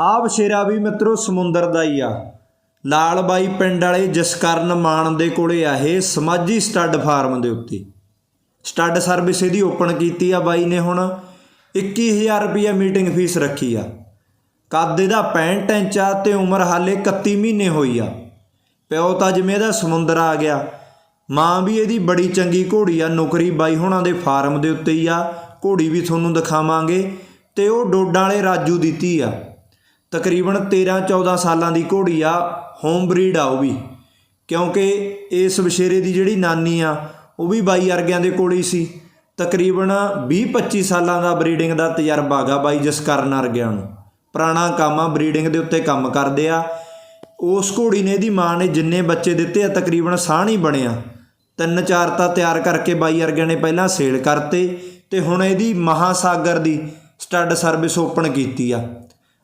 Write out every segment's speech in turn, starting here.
ਆਹ ਬਸ਼ੇਰਾ ਵੀ ਮਿੱਤਰੋ ਸਮੁੰਦਰ ਦਾ ਹੀ ਆ। ਲਾਲ ਬਾਈ ਪਿੰਡ ਵਾਲੇ ਜਸਕਰਨ ਮਾਨ ਦੇ ਕੋਲੇ ਆ, ਇਹ ਸਮਾਜੀ ਸਟੱਡ ਫਾਰਮ ਦੇ ਉੱਤੇ। ਸਟੱਡ ਸਰਵਿਸ ਇਹਦੀ ਓਪਨ ਕੀਤੀ ਆ ਬਾਈ ਨੇ ਹੁਣ। 21000 ਰੁਪਏ ਮੀਟਿੰਗ ਫੀਸ ਰੱਖੀ ਆ। ਕੱਦ ਇਹਦਾ 65 ਇੰਚ ਆ ਤੇ ਉਮਰ ਹਾਲੇ 31 ਮਹੀਨੇ ਹੋਈ ਆ। ਪਿਓ ਤਾਂ ਜਿਵੇਂ ਇਹਦਾ ਸਮੁੰਦਰ ਆ ਗਿਆ। ਮਾਂ ਵੀ ਇਹਦੀ ਬੜੀ ਚੰਗੀ ਘੋੜੀ ਆ। ਨੌਕਰੀ ਬਾਈ ਹੁਣਾਂ ਦੇ ਫਾਰਮ ਦੇ ਉੱਤੇ ਹੀ ਆ। ਘੋੜੀ ਵੀ ਤੁਹਾਨੂੰ ਦਿਖਾਵਾਂਗੇ। ਤੇ ਉਹ ਡੋਡਾਂ ਵਾਲੇ ਰਾਜੂ ਦੀ ਧੀ ਆ। ਤਕਰੀਬਨ 13 14 ਸਾਲਾਂ ਦੀ ਘੋੜੀ ਆ ਹੋਮ ਬਰੀਡ ਆ ਉਹ ਵੀ। ਕਿਉਂਕਿ ਇਸ ਵਿਸ਼ੇਰੇ ਦੀ ਜਿਹੜੀ ਨਾਨੀ ਆ, ਉਹ ਵੀ ਬਾਈ ਅਰਗਿਆਂ ਦੇ ਕੋਲ ਹੀ ਸੀ। ਤਕਰੀਬਨ 20 25 ਸਾਲਾਂ ਦਾ ਬਰੀਡਿੰਗ ਦਾ ਤਜਰਬਾ ਹੈਗਾ ਬਾਈ ਜਿਸ ਕਰਨ ਵਰਗਿਆਂ ਨੂੰ। ਪੁਰਾਣਾ ਕੰਮ ਆ ਬਰੀਡਿੰਗ ਦੇ ਉੱਤੇ ਕੰਮ ਕਰਦੇ ਆ। ਉਸ ਘੋੜੀ ਨੇ ਇਹਦੀ ਮਾਂ ਨੇ ਜਿੰਨੇ ਬੱਚੇ ਦਿੱਤੇ ਆ, ਤਕਰੀਬਨ ਸਾਹਣੀ ਬਣਿਆ ਤਿੰਨ ਚਾਰ ਤਾਂ ਤਿਆਰ ਕਰਕੇ ਬਾਈ ਅਰਗਿਆਂ ਨੇ ਪਹਿਲਾਂ ਸੇਲ ਕਰਤੇ ਤੇ ਹੁਣ ਇਹਦੀ ਮਹਾਸਾਗਰ ਦੀ ਸਟੱਡ ਸਰਵਿਸ ਓਪਨ ਕੀਤੀ ਆ।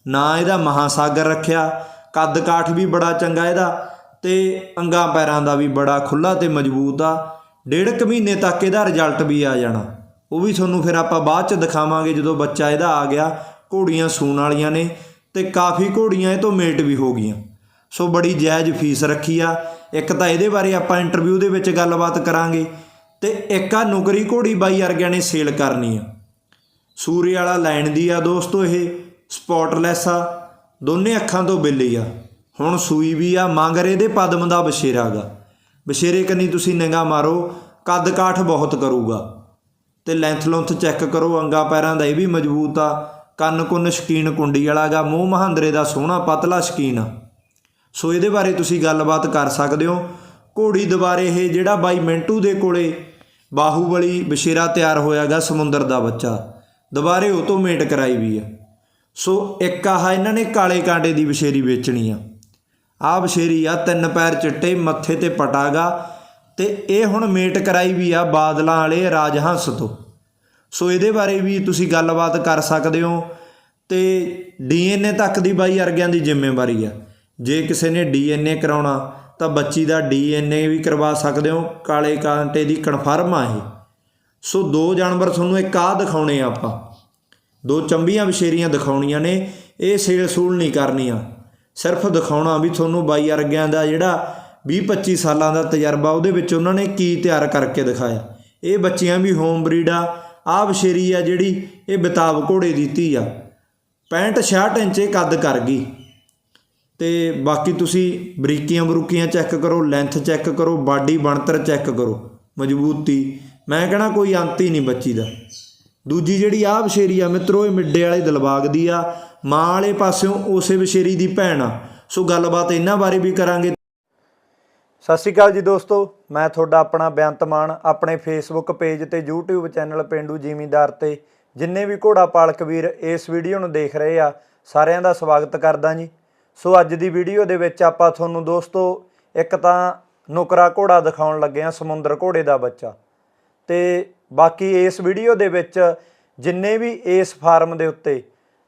ਨਾ ਇਹਦਾ ਮਹਾਸਾਗਰ ਰੱਖਿਆ, ਕੱਦ ਕਾਠ ਵੀ ਬੜਾ ਚੰਗਾ ਇਹਦਾ ਤੇ ਅੰਗਾਂ ਪੈਰਾਂ ਦਾ ਵੀ ਬੜਾ ਖੁੱਲਾ ਤੇ ਮਜ਼ਬੂਤ ਆ। ਡੇਢ ਕੁ ਮਹੀਨੇ ਤੱਕ ਇਹਦਾ ਰਿਜ਼ਲਟ ਵੀ ਆ ਜਾਣਾ। ਉਹ ਵੀ ਤੁਹਾਨੂੰ ਫਿਰ ਆਪਾਂ ਬਾਅਦ ਚ ਦਿਖਾਵਾਂਗੇ ਜਦੋਂ ਬੱਚਾ ਇਹਦਾ ਆ ਗਿਆ, ਘੋੜੀਆਂ ਸੂਣ ਵਾਲੀਆਂ ਨੇ ਤੇ ਕਾਫੀ ਘੋੜੀਆਂ ਇਹ ਤੋਂ ਮੇਟ ਵੀ ਹੋ ਗਈਆਂ। ਸੋ ਬੜੀ ਜਾਇਜ਼ ਫੀਸ ਰੱਖੀ ਆ। ਇੱਕ ਤਾਂ ਇਹਦੇ ਬਾਰੇ ਆਪਾਂ ਇੰਟਰਵਿਊ ਦੇ ਵਿੱਚ ਗੱਲਬਾਤ ਕਰਾਂਗੇ ਤੇ ਇੱਕ ਆ ਨੁਕਰੀ ਘੋੜੀ ਬਾਈ ਵਰਗਿਆਂ ਨੇ ਸੇਲ ਕਰਨੀ ਆ। ਸੂਰੇ ਵਾਲਾ ਲਾਈਨ ਦੀ ਆ ਦੋਸਤੋ ਇਹ। ਸਪੌਟਲੈਸ ਆ, ਦੋਨੇ ਅੱਖਾਂ ਤੋਂ ਬਿੱਲੀ ਆ। ਹੁਣ ਸੂਈ ਵੀ ਆ, ਮੰਗਰੇ ਦੇ ਪਦਮ ਦਾ ਬਸ਼ੇਰਾ ਗਾ। ਬਸ਼ੇਰੇ ਕੰਨੀ ਤੁਸੀਂ ਨਿਗਾਹ ਮਾਰੋ, ਕੱਦ ਕਾਠ ਬਹੁਤ ਕਰੂਗਾ। ਤੇ ਲੈਂਥ ਲੁੰਥ ਚੈੱਕ ਕਰੋ, ਅੰਗਾ ਪੈਰਾਂ ਦਾ ਇਹ ਵੀ ਮਜ਼ਬੂਤ ਆ। ਕੰਨ ਕੁੰਨ ਸ਼ਕੀਨ ਕੁੰਡੀ ਵਾਲਾ ਗਾ, ਮੂੰਹ ਮਹਾਂਦਰੇ ਦਾ ਸੋਹਣਾ ਪਤਲਾ ਸ਼ਕੀਨ ਆ। ਸੋ ਇਹਦੇ ਬਾਰੇ ਤੁਸੀਂ ਗੱਲਬਾਤ ਕਰ ਸਕਦੇ ਹੋ। ਘੋੜੀ ਦੁਬਾਰੇ ਇਹ ਜਿਹੜਾ ਬਾਈ ਮਿੰਟੂ ਦੇ ਕੋਲੇ ਬਾਹੂਬਲੀ ਬਸ਼ੇਰਾ ਤਿਆਰ ਹੋਇਆਗਾ ਸਮੁੰਦਰ ਦਾ ਬੱਚਾ। ਦੁਬਾਰੇ ਉਹ ਤੋਂ ਮੇਟ ਕਰਾਈ ਵੀ ਆ। ਸੋ ਇੱਕ ਆਹ ਇਹਨਾਂ ਨੇ ਕਾਲੇ ਕਾਂਟੇ ਦੀ ਬਸ਼ੇਰੀ ਵੇਚਣੀ ਆ। ਆਹ ਬਸ਼ੇਰੀ ਆ, ਤਿੰਨ ਪੈਰ ਚਿੱਟੇ, ਮੱਥੇ ਤੇ ਪਟਾਗਾ ਤੇ ਇਹ ਹੁਣ ਮੇਟ ਕਰਾਈ ਵੀ ਆ ਬਾਦਲਾਂ ਵਾਲੇ ਰਾਜਹੰਸ ਤੋਂ। ਸੋ ਇਹਦੇ ਬਾਰੇ ਵੀ ਤੁਸੀਂ ਗੱਲਬਾਤ ਕਰ ਸਕਦੇ ਹੋ ਤੇ ਡੀਐਨਏ ਤੱਕ ਦੀ ਬਾਈ ਅਰਗਿਆਂ ਦੀ ਜ਼ਿੰਮੇਵਾਰੀ ਆ। ਜੇ ਕਿਸੇ ਨੇ ਡੀਐਨਏ ਕਰਾਉਣਾ ਤਾਂ ਬੱਚੀ ਦਾ ਡੀਐਨਏ ਵੀ ਕਰਵਾ ਸਕਦੇ ਹੋ, ਕਾਲੇ ਕਾਂਟੇ ਦੀ ਕਨਫਰਮ ਆ ਇਹ। ਸੋ ਦੋ ਜਾਨਵਰ ਤੁਹਾਨੂੰ ਇੱਕ ਆਹ ਦਿਖਾਉਣੇ ਆਪਾਂ। ਦੋ ਚੰਬੀਆਂ ਵਿਸ਼ੇਰੀਆਂ ਦਿਖਾਉਣੀਆਂ ਨੇ, ਇਹ ਸੇਲ ਸੂਲ ਨਹੀਂ ਕਰਨੀਆਂ। ਸਿਰਫ ਦਿਖਾਉਣਾ ਵੀ ਤੁਹਾਨੂੰ ਬਾਈ ਅਰਗਿਆਂ ਦਾ ਜਿਹੜਾ 20 25 ਸਾਲਾਂ ਦਾ ਤਜਰਬਾ, ਉਹਦੇ ਵਿੱਚ ਉਹਨਾਂ ਨੇ ਕੀ ਤਿਆਰ ਕਰਕੇ ਦਿਖਾਇਆ। ਇਹ ਬੱਚੀਆਂ ਵੀ ਹੋਮ ਬਰੀਡ ਆ, ਆਹ ਵਿਸ਼ੇਰੀ ਆ ਜਿਹੜੀ ਇਹ ਬਿਤਾਬ ਘੋੜੇ ਦੀ ਧੀ ਆ। 65 66 ਇੰਚੇ ਕੱਦ ਕਰ ਗਈ। ਤੇ ਬਾਕੀ ਤੁਸੀਂ ਬਰੀਕੀਆਂ ਬਰੂਕੀਆਂ ਚੈੱਕ ਕਰੋ ਲੈਂਥ ਚੈੱਕ ਕਰੋ, ਬਾਡੀ ਬਣਤਰ ਚੈੱਕ ਕਰੋ। ਮਜ਼ਬੂਤੀ। ਮੈਂ ਕਹਣਾ ਕੋਈ ਅੰਤ ਹੀ ਨਹੀਂ ਬੱਚੀ ਦਾ। ਦੂਜੀ ਜਿਹੜੀ ਆਹ ਵਿਸ਼ੇਰੀ ਆ ਮਿੱਤਰੋ, ਇਹ ਮਿੱਡੇ ਵਾਲੇ ਦਿਲਬਾਗ ਦੀ ਆ। ਮਾਂ ਵਾਲੇ ਪਾਸਿਓਂ ਉਸੇ ਵਿਸ਼ੇਰੀ ਦੀ ਭੈਣ ਆ। ਸੋ ਗੱਲਬਾਤ ਇਹਨਾਂ ਬਾਰੇ ਵੀ ਕਰਾਂਗੇ। ਸਤਿ ਸ਼੍ਰੀ ਅਕਾਲ ਜੀ ਦੋਸਤੋ, ਮੈਂ ਤੁਹਾਡਾ ਆਪਣਾ ਬੇਅੰਤ ਮਾਨ, ਆਪਣੇ ਫੇਸਬੁੱਕ ਪੇਜ ਤੇ YouTube ਚੈਨਲ ਪਿੰਡੂ ਜ਼ਿਮੀਂਦਾਰ ਤੇ। ਜਿੰਨੇ ਵੀ ਘੋੜਾ ਪਾਲਕ ਵੀਰ ਇਸ ਵੀਡੀਓ ਨੂੰ ਦੇਖ ਰਹੇ ਆ, ਸਾਰਿਆਂ ਦਾ ਸਵਾਗਤ ਕਰਦਾ ਜੀ। ਸੋ ਅੱਜ ਦੀ ਵੀਡੀਓ ਦੇ ਵਿੱਚ ਆਪਾਂ ਤੁਹਾਨੂੰ ਦੋਸਤੋ, ਇੱਕ ਤਾਂ ਨੁਕਰਾ ਘੋੜਾ ਦਿਖਾਉਣ ਲੱਗੇ ਆ, ਸਮੁੰਦਰ ਘੋੜੇ ਦਾ ਬੱਚਾ। ਤੇ ਬਾਕੀ ਇਸ ਵੀਡੀਓ ਦੇ ਵਿੱਚ ਜਿੰਨੇ ਵੀ ਇਸ ਫਾਰਮ ਦੇ ਉੱਤੇ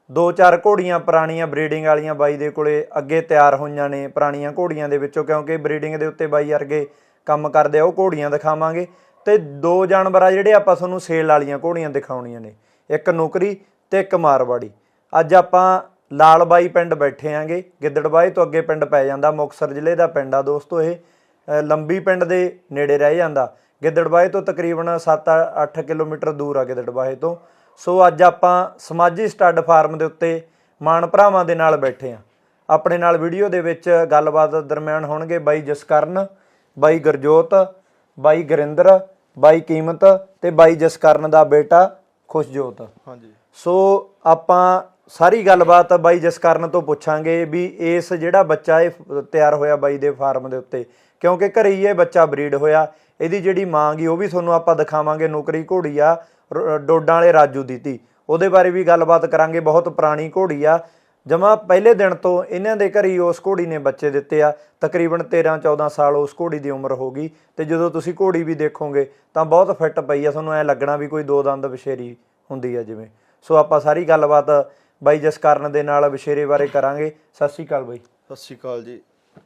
ਦੋ ਚਾਰ ਘੋੜੀਆਂ ਪੁਰਾਣੀਆਂ ਬਰੀਡਿੰਗ ਵਾਲੀਆਂ ਬਾਈ ਦੇ ਕੋਲੇ ਅੱਗੇ ਤਿਆਰ ਹੋਈਆਂ ਨੇ ਪੁਰਾਣੀਆਂ ਘੋੜੀਆਂ ਦੇ ਵਿੱਚੋਂ, ਕਿਉਂਕਿ ਬਰੀਡਿੰਗ ਦੇ ਉੱਤੇ ਬਾਈ ਵਰਗੇ ਕੰਮ ਕਰਦੇ ਆ, ਉਹ ਘੋੜੀਆਂ ਦਿਖਾਵਾਂਗੇ। ਤੇ ਦੋ ਜਾਨਵਰ ਆ ਜਿਹੜੇ ਆਪਾਂ ਤੁਹਾਨੂੰ ਸੇਲ ਵਾਲੀਆਂ ਘੋੜੀਆਂ ਦਿਖਾਉਣੀਆਂ ਨੇ, ਇੱਕ ਨੌਕਰੀ ਤੇ ਇੱਕ ਮਾਰਵਾੜੀ। ਅੱਜ ਆਪਾਂ ਲਾਲਬਾਈ ਪਿੰਡ ਬੈਠੇ ਆਂਗੇ ਗਿੱਦੜਬਾਈ ਤੋਂ ਅੱਗੇ ਪਿੰਡ ਪੈ ਜਾਂਦਾ, ਮੁਕਤਸਰ ਜ਼ਿਲ੍ਹੇ ਦਾ ਪਿੰਡ ਆ ਦੋਸਤੋ ਇਹ। ਲੰਬੀ ਪਿੰਡ ਦੇ ਨੇੜੇ ਰਹਿ ਜਾਂਦਾ। ਗਿੱਦੜਬਾਈ ਤੋਂ ਤਕਰੀਬਨ 7-8 ਕਿਲੋਮੀਟਰ ਦੂਰ ਆ ਗਿੱਦੜਬਾਈ ਤੋਂ। ਸੋ ਅੱਜ ਆਪਾਂ ਸਮਾਜੀ ਸਟੱਡ ਫਾਰਮ ਦੇ ਉੱਤੇ ਮਾਨ ਭਰਾਵਾਂ ਦੇ ਨਾਲ ਬੈਠੇ ਆ। ਆਪਣੇ ਨਾਲ ਵੀਡੀਓ ਦੇ ਵਿੱਚ ਗੱਲਬਾਤ ਦਰਮਿਆਨ ਹੋਣਗੇ ਬਾਈ ਜਸਕਰਨ ਬਾਈ ਗੁਰਜੋਤ ਬਾਈ ਗੁਰਿੰਦਰ ਬਾਈ ਕੀਮਤ ਤੇ ਬਾਈ ਜਸਕਰਨ ਦਾ ਬੇਟਾ ਖੁਸ਼ਜੋਤ। ਹਾਂਜੀ। ਸੋ ਆਪਾਂ ਸਾਰੀ ਗੱਲਬਾਤ ਬਾਈ ਜਸਕਰਨ ਤੋਂ ਪੁੱਛਾਂਗੇ ਵੀ ਇਸ ਜਿਹੜਾ ਬੱਚਾ ਇਹ ਤਿਆਰ ਹੋਇਆ ਬਾਈ ਦੇ ਫਾਰਮ ਦੇ ਉੱਤੇ ਕਿਉਂਕਿ ਘਰੇ ਹੀ ਇਹ ਬੱਚਾ ਬਰੀਡ ਹੋਇਆ। ਇਹਦੀ ਜਿਹੜੀ ਮਾਂ ਗੀ ਉਹ ਵੀ ਤੁਹਾਨੂੰ ਆਪਾਂ ਦਿਖਾਵਾਂਗੇ ਨੌਕਰੀ ਘੋੜੀ ਆ, ਰ- ਡੋਡਾਂ ਵਾਲੇ ਰਾਜੂ ਦੀ ਧੀ। ਉਹਦੇ ਬਾਰੇ ਵੀ ਗੱਲਬਾਤ ਕਰਾਂਗੇ, ਬਹੁਤ ਪੁਰਾਣੀ ਘੋੜੀ ਆ। ਜਮਾ ਪਹਿਲੇ ਦਿਨ ਤੋਂ ਇਹਨਾਂ ਦੇ ਘਰ ਹੀ ਉਸ ਘੋੜੀ ਨੇ ਬੱਚੇ ਦਿੱਤੇ ਆ। ਤਕਰੀਬਨ 13 14 ਸਾਲ ਉਸ ਘੋੜੀ ਦੀ ਉਮਰ ਹੋ ਗਈ ਤੇ ਜਦੋਂ ਤੁਸੀਂ ਘੋੜੀ ਵੀ ਦੇਖੋਗੇ ਤਾਂ ਬਹੁਤ ਫਿੱਟ ਪਈ ਆ। ਤੁਹਾਨੂੰ ਐ ਲੱਗਣਾ ਵੀ ਕੋਈ ਦੋ ਦੰਦ ਵਿਸ਼ੇਰੀ ਹੁੰਦੀ ਆ ਜਿਵੇਂ। ਸੋ ਆਪਾਂ ਸਾਰੀ ਗੱਲਬਾਤ ਬਾਈ ਜਸਕਰਨ ਦੇ ਨਾਲ ਵਿਸ਼ੇਰੇ ਬਾਰੇ ਕਰਾਂਗੇ। ਸਤਿ ਸ਼੍ਰੀ ਅਕਾਲ ਬਾਈ। ਸਤਿ ਸ਼੍ਰੀ ਅਕਾਲ ਜੀ।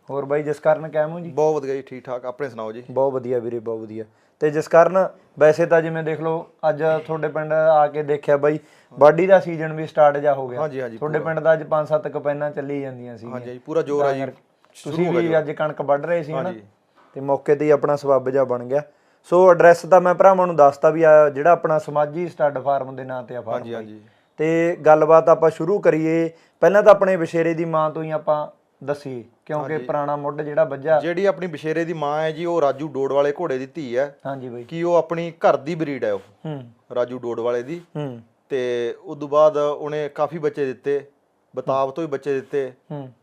ਹੋਰ ਬਾਈ ਜਿਸ ਕਾਰਨ ਕਾਇਮ ਹੋ ਜੀ? ਬਹੁਤ ਵਧੀਆ ਜੀ ਠੀਕ ਠਾਕ। ਆਪਣੇ ਸੁਣਾਓ ਜੀ। ਬਹੁਤ ਵਧੀਆ ਵੀਰੇ ਬਹੁਤ ਵਧੀਆ। ਤੇ ਜਿਸ ਕਾਰਨ ਵੈਸੇ ਤਾਂ ਜਿਵੇਂ ਦੇਖ ਲਓ ਅੱਜ ਤੁਹਾਡੇ ਪਿੰਡ ਆ ਕੇ ਦੇਖਿਆ ਬਾਈ ਬਾਡੀ ਦਾ ਸੀਜ਼ਨ ਵੀ ਸਟਾਰਟ ਜਾ ਹੋ ਗਿਆ। ਹਾਂਜੀ ਹਾਂਜੀ ਤੁਹਾਡੇ ਪਿੰਡ ਦਾ ਅੱਜ 5-7 ਕਪੈਨਾਂ ਚੱਲੀ ਜਾਂਦੀਆਂ ਸੀ ਹਾਂਜੀ ਪੂਰਾ ਜ਼ੋਰ ਆ ਜੀ। ਤੁਸੀਂ ਵੀ ਅੱਜ ਕਣਕ ਵੱਢ ਰਹੇ ਸੀ ਹਨਾ? ਤੇ ਮੌਕੇ ਤੇ ਹੀ ਆਪਣਾ ਸਬੱਬ ਜਾ ਬਣ ਗਿਆ। ਸੋ ਐਡਰੈਸ ਤਾਂ ਮੈਂ ਭਰਾਵਾਂ ਨੂੰ ਦੱਸਤਾ ਵੀ ਆ ਜਿਹੜਾ ਆਪਣਾ ਸਮਾਜੀ ਸਟੱਡ ਫਾਰਮ ਦੇ ਨਾਂ ਤੇ ਆ ਫਾਰਮ ਹਾਂਜੀ ਹਾਂਜੀ। ਤੇ ਗੱਲਬਾਤ ਆਪਾਂ ਸ਼ੁਰੂ ਕਰੀਏ। ਪਹਿਲਾਂ ਤਾਂ ਆਪਣੇ ਵਿਸ਼ੇਰੇ ਦੀ ਮਾਂ ਤੋਂ ਹੀ ਆਪਾਂ ਦੱਸੀਏ। ਕਿਉਂਕਿ ਪੁਰਾਣਾ ਮੁੱਢ ਜਿਹੜਾ ਵੱਜਾ ਜਿਹੜੀ ਆਪਣੀ ਬਸ਼ੇਰੇ ਦੀ ਮਾਂ ਹੈ ਜੀ ਉਹ ਰਾਜੂ ਡੋੜ ਵਾਲੇ ਘੋੜੇ ਦੀ ਧੀ ਹੈ। ਹਾਂਜੀ ਬਾਈ। ਕਿ ਉਹ ਆਪਣੀ ਘਰ ਦੀ ਬਰੀਡ ਹੈ ਉਹ? ਹੂੰ। ਰਾਜੂ ਡੋੜ ਵਾਲੇ ਦੀ। ਹੂੰ। ਤੇ ਉਸ ਤੋਂ ਬਾਅਦ ਉਹਨੇ ਕਾਫੀ ਬੱਚੇ ਦਿੱਤੇ ਬਤਾਬ ਤੋਂ ਵੀ ਬੱਚੇ ਦਿੱਤੇ। ਹੂੰ।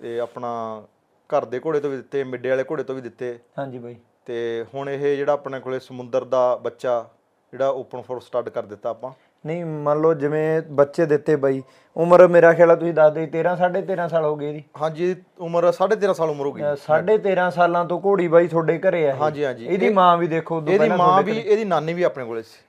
ਤੇ ਆਪਣਾ ਘਰ ਦੇ ਘੋੜੇ ਤੋਂ ਵੀ ਦਿੱਤੇ ਮਿੱਡੇ ਵਾਲੇ ਘੋੜੇ ਤੋਂ ਵੀ ਦਿੱਤੇ। ਹਾਂਜੀ ਬਾਈ। ਤੇ ਹੁਣ ਇਹ ਜਿਹੜਾ ਆਪਣੇ ਕੋਲੇ ਸਮੁੰਦਰ ਦਾ ਬੱਚਾ ਜਿਹੜਾ ਓਪਨ ਫੋਰ ਸਟੱਡ ਕਰ ਦਿੱਤਾ ਆਪਾਂ। ਨਹੀਂ ਮੰਨ ਲਓ ਜਿਵੇਂ ਬੱਚੇ ਦਿੱਤੇ ਬਾਈ ਉਮਰ ਮੇਰਾ ਖਿਆਲ ਆ ਤੁਸੀਂ ਦੱਸਦੇ 13 13.5 ਸਾਲ ਹੋ ਗਏ ਇਹਦੀ। ਹਾਂਜੀ ਉਮਰ 13.5 ਸਾਲ ਉਮਰ ਹੋ ਗਈ। ਅ, ਸਾਢੇ 13 ਸਾਲਾਂ ਤੋਂ ਘੋੜੀ ਬਾਈ ਤੁਹਾਡੇ ਘਰੇ ਆ। ਹਾਂਜੀ ਹਾਂਜੀ। ਇਹਦੀ ਮਾਂ ਵੀ ਦੇਖੋ ਉਦੋਂ ਇਹਦੀ ਮਾਂ ਵੀ ਇਹਦੀ ਨਾਨੀ ਵੀ ਆਪਣੇ ਕੋਲੇ ਸੀ।